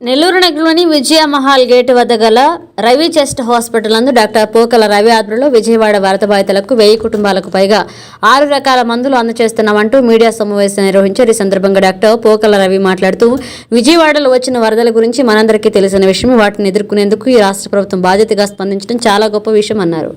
నెల్లూరు నగరంలోని విజయ మహాల్ గేటు వద్ద గల రవి చెస్ట్ హాస్పిటల్ నందు డాక్టర్ పోకల రవి ఆధ్వర్యంలో విజయవాడ వరద బాధితులకు వెయ్యి కుటుంబాలకు పైగా ఆరు రకాల మందులు అందజేస్తున్నామంటూ మీడియా సమావేశం నిర్వహించారు. ఈ సందర్భంగా డాక్టర్ పోకల రవి మాట్లాడుతూ విజయవాడలో వచ్చిన వరదల గురించి మనందరికీ తెలిసిన విషయం వాటిని ఎదుర్కొనేందుకు ఈ రాష్ట్ర ప్రభుత్వం బాధ్యతగా స్పందించడం చాలా గొప్ప విషయం అన్నారు.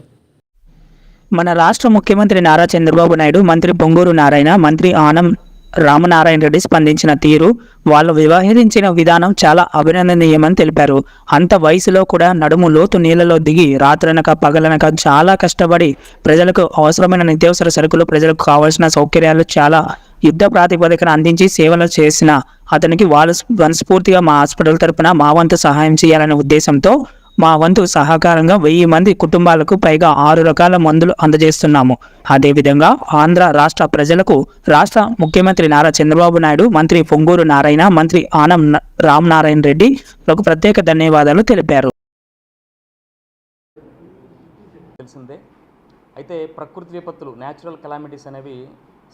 మన రాష్ట్ర ముఖ్యమంత్రి నారా చంద్రబాబు నాయుడు మంత్రి పొంగూరు నారాయణ మంత్రి ఆనం రామనారాయణ రెడ్డి స్పందించిన తీరు వాళ్ళు వ్యవహరించిన విధానం చాలా అభినందనీయమని తెలిపారు. అంత వయసులో కూడా నడుము లోతు నీళ్ళలో దిగి రాత్రనక పగలనక చాలా కష్టపడి ప్రజలకు అవసరమైన నిత్యావసర సరుకులు ప్రజలకు కావాల్సిన సౌకర్యాలు చాలా యుద్ధ ప్రాతిపదికన అందించి సేవలు చేసిన అతనికి వాళ్ళు మనస్ఫూర్తిగా మా హాస్పిటల్ తరపున మా వంతు సహాయం చేయాలనే ఉద్దేశంతో మా వంతు సహకారంగా వెయ్యి మంది కుటుంబాలకు పైగా ఆరు రకాల మందులు అందజేస్తున్నాము. అదేవిధంగా ఆంధ్ర రాష్ట్ర ప్రజలకు రాష్ట్ర ముఖ్యమంత్రి నారా చంద్రబాబు నాయుడు మంత్రి పొంగూరు నారాయణ మంత్రి ఆనం రామ్ రామనారాయణ రెడ్డి ప్రత్యేక ధన్యవాదాలు తెలిపారు. తెలిసిందే. అయితే ప్రకృతి విపత్తులు న్యాచురల్ కెలామిటీస్ అనేవి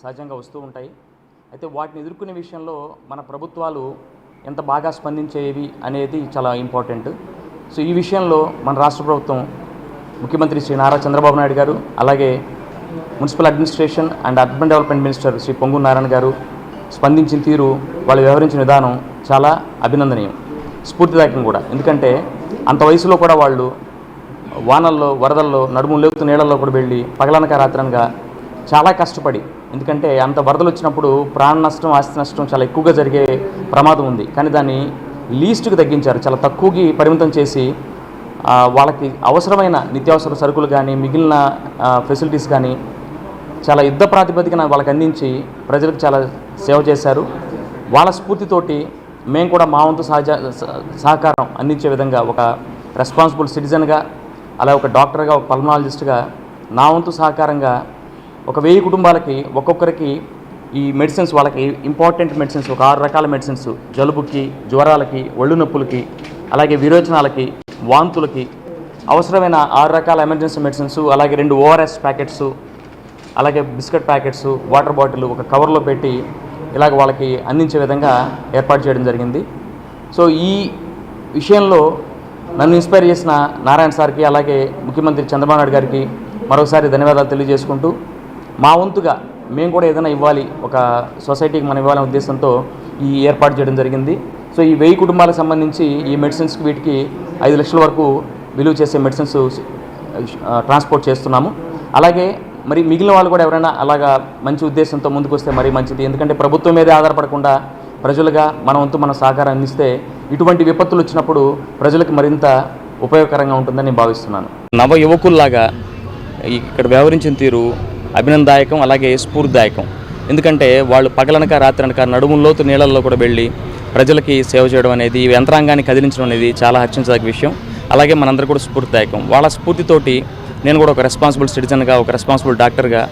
సహజంగా వస్తూ ఉంటాయి. అయితే వాటిని ఎదుర్కొనే విషయంలో మన ప్రభుత్వాలు ఎంత బాగా స్పందించేవి అనేది చాలా ఇంపార్టెంట్ సో ఈ విషయంలో మన రాష్ట్ర ప్రభుత్వం ముఖ్యమంత్రి శ్రీ నారా చంద్రబాబు నాయుడు గారు అలాగే municipal administration and urban development minister Shri Pongu Narayana garu స్పందించిన తీరు వాళ్ళు వ్యవహరించిన విధానం చాలా అభినందనీయం స్ఫూర్తిదాయకం కూడా. ఎందుకంటే అంత వయసులో కూడా వాళ్ళు వానల్లో వరదల్లో నడుము లేపుతూ నీళ్ళల్లో కూడా వెళ్ళి పగలనక రాత్రనగా చాలా కష్టపడి ఎందుకంటే అంత వరదలు వచ్చినప్పుడు ప్రాణ నష్టం ఆస్తి నష్టం చాలా ఎక్కువగా జరిగే ప్రమాదం ఉంది. కానీ దాన్ని లీస్ట్కి తగ్గించారు. చాలా తక్కువకి పరిమితం చేసి వాళ్ళకి అవసరమైన నిత్యావసర సరుకులు కానీ మిగిలిన ఫెసిలిటీస్ కానీ చాలా యుద్ధ ప్రాతిపదికన వాళ్ళకి అందించి ప్రజలకు చాలా సేవ చేశారు. వాళ్ళ స్ఫూర్తితోటి మేము కూడా మా వంతు సహజ సహకారం అందించే విధంగా ఒక రెస్పాన్సిబుల్ సిటిజన్గా అలా ఒక డాక్టర్గా ఒక పల్మనాలజిస్ట్గా నా వంతు సహకారంగా ఒక వెయ్యి కుటుంబాలకి ఒక్కొక్కరికి ఈ మెడిసిన్స్ వాళ్ళకి ఇంపార్టెంట్ మెడిసిన్స్ ఒక ఆరు రకాల మెడిసిన్స్ జలుబుకి జ్వరాలకి ఒళ్ళు నొప్పులకి అలాగే విరోచనాలకి వాంతులకి అవసరమైన ఆరు రకాల ఎమర్జెన్సీ మెడిసిన్స్ అలాగే రెండు ఓఆర్ఎస్ ప్యాకెట్స్ అలాగే బిస్కెట్ ప్యాకెట్స్ వాటర్ బాటిల్ ఒక కవర్లో పెట్టి ఇలాగ వాళ్ళకి అందించే విధంగా ఏర్పాటు చేయడం జరిగింది. సో ఈ విషయంలో నన్ను ఇన్స్పైర్ చేసిన నారాయణ సార్కి అలాగే ముఖ్యమంత్రి చంద్రబాబు నాయుడు గారికి మరోసారి ధన్యవాదాలు తెలియజేసుకుంటూ మా వంతుగా మేము కూడా ఏదైనా ఇవ్వాలి ఒక సొసైటీకి మనం ఇవ్వాలనే ఉద్దేశంతో ఈ ఏర్పాటు చేయడం జరిగింది. సో ఈ వెయ్యి కుటుంబాలకు సంబంధించి ఈ మెడిసిన్స్కి వీటికి ఐదు లక్షల వరకు విలువ చేసే మెడిసిన్స్ ట్రాన్స్పోర్ట్ చేస్తున్నాము. అలాగే మరి మిగిలిన వాళ్ళు కూడా ఎవరైనా అలాగా మంచి ఉద్దేశంతో ముందుకు వస్తే మరీ మంచిది. ఎందుకంటే ప్రభుత్వం మీదే ఆధారపడకుండా ప్రజలుగా మన వంతు మన సహకారం అందిస్తే ఇటువంటి విపత్తులు వచ్చినప్పుడు ప్రజలకు మరింత ఉపయోగకరంగా ఉంటుందని నేను భావిస్తున్నాను. నవ యువకుల్లాగా ఇక్కడ వ్యవహరించిన తీరు అభినందాయకం అలాగే స్ఫూర్తిదాయకం. ఎందుకంటే వాళ్ళు పగలనక రాత్రనక నడుముల్లోతు నీళ్ళల్లో కూడా వెళ్ళి ప్రజలకి సేవ చేయడం అనేది యంత్రాంగాన్ని కదిలించడం అనేది చాలా హర్షించదగ్గ విషయం. అలాగే మనందరూ కూడా స్ఫూర్తిదాయకం. వాళ్ళ స్ఫూర్తితోటి నేను కూడా ఒక రెస్పాన్సిబుల్ సిటిజన్గా ఒక రెస్పాన్సిబుల్ డాక్టర్గా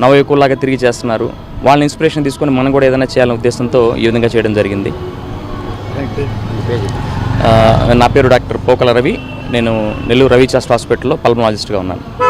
నవయుకుల్లాగా తిరిగి చేస్తున్నారు. వాళ్ళని ఇన్స్పిరేషన్ తీసుకొని మనం కూడా ఏదైనా చేయాలనే ఉద్దేశంతో ఈ విధంగా చేయడం జరిగింది. ఆ, నా పేరు డాక్టర్ పోకల రవి. నేను నెల్లూరు రవి చాస్ట్ హాస్పిటల్లో పల్మనాలజిస్ట్గా ఉన్నాను.